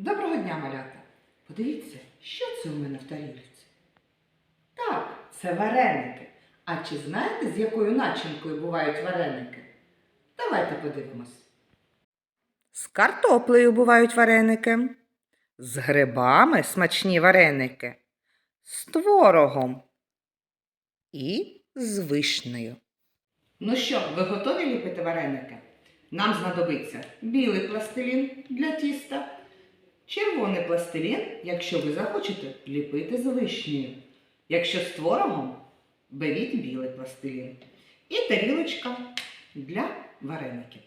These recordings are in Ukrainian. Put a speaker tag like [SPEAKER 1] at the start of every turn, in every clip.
[SPEAKER 1] Доброго дня, малята! Подивіться, що це у мене в тарілці? Так, це вареники. А чи знаєте, з якою начинкою бувають вареники? Давайте подивимось. З картоплею бувають вареники, з грибами смачні вареники, з творогом і з вишнею. Ну що, ви готові ліпити вареники? Нам знадобиться білий пластилін для тіста, червоний пластилін, якщо ви захочете ліпити з вишнею. Якщо з творогом, беріть білий пластилін. І тарілочка для вареників.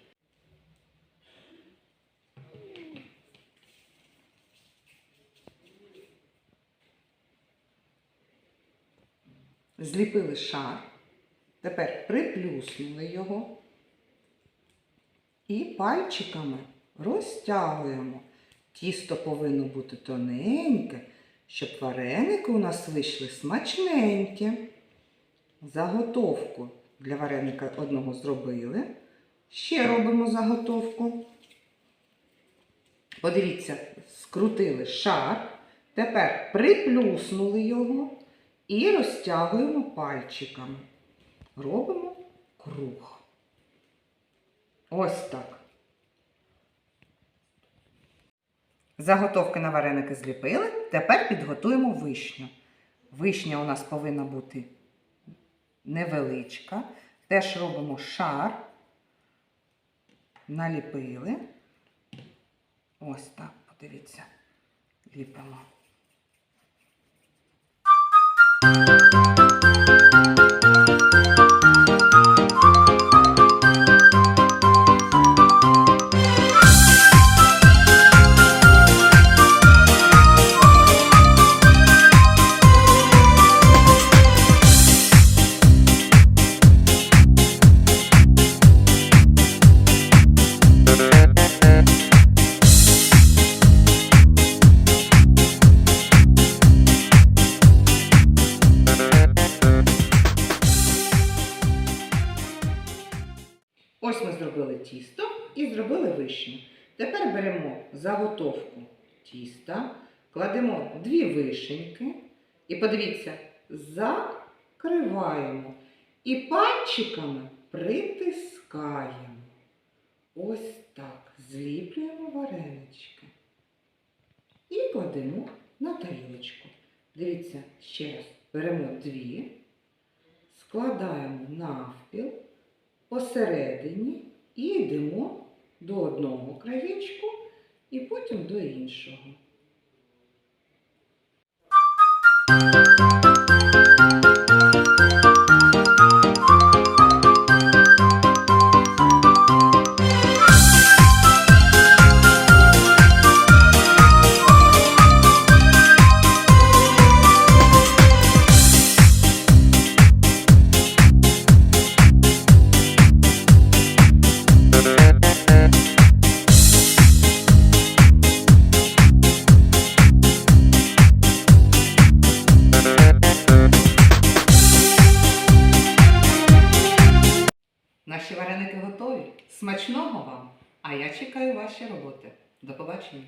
[SPEAKER 1] Зліпили шар, тепер приплюснули його і пальчиками розтягуємо. Тісто повинно бути тоненьке, щоб вареники у нас вийшли смачненькі. Заготовку для вареника одного зробили. Ще робимо заготовку. Подивіться, скрутили шар. Тепер приплюснули його і розтягуємо пальчиками. Робимо круг. Ось так. Заготовки на вареники зліпили. Тепер підготуємо вишню. Вишня у нас повинна бути невеличка. Теж робимо шар. Наліпили. Ось так, подивіться. Ліпимо. Зробили тісто і зробили вишню. Тепер беремо заготовку тіста, кладемо дві вишеньки і подивіться, закриваємо і пальчиками притискаємо. Ось так. Зліплюємо варенички. І кладемо на тарілочку. Дивіться, ще раз. Беремо дві, складаємо навпіл посередині і йдемо до одного краєчку і потім до іншого. Готові. Смачного вам! А я чекаю ваші роботи. До побачення!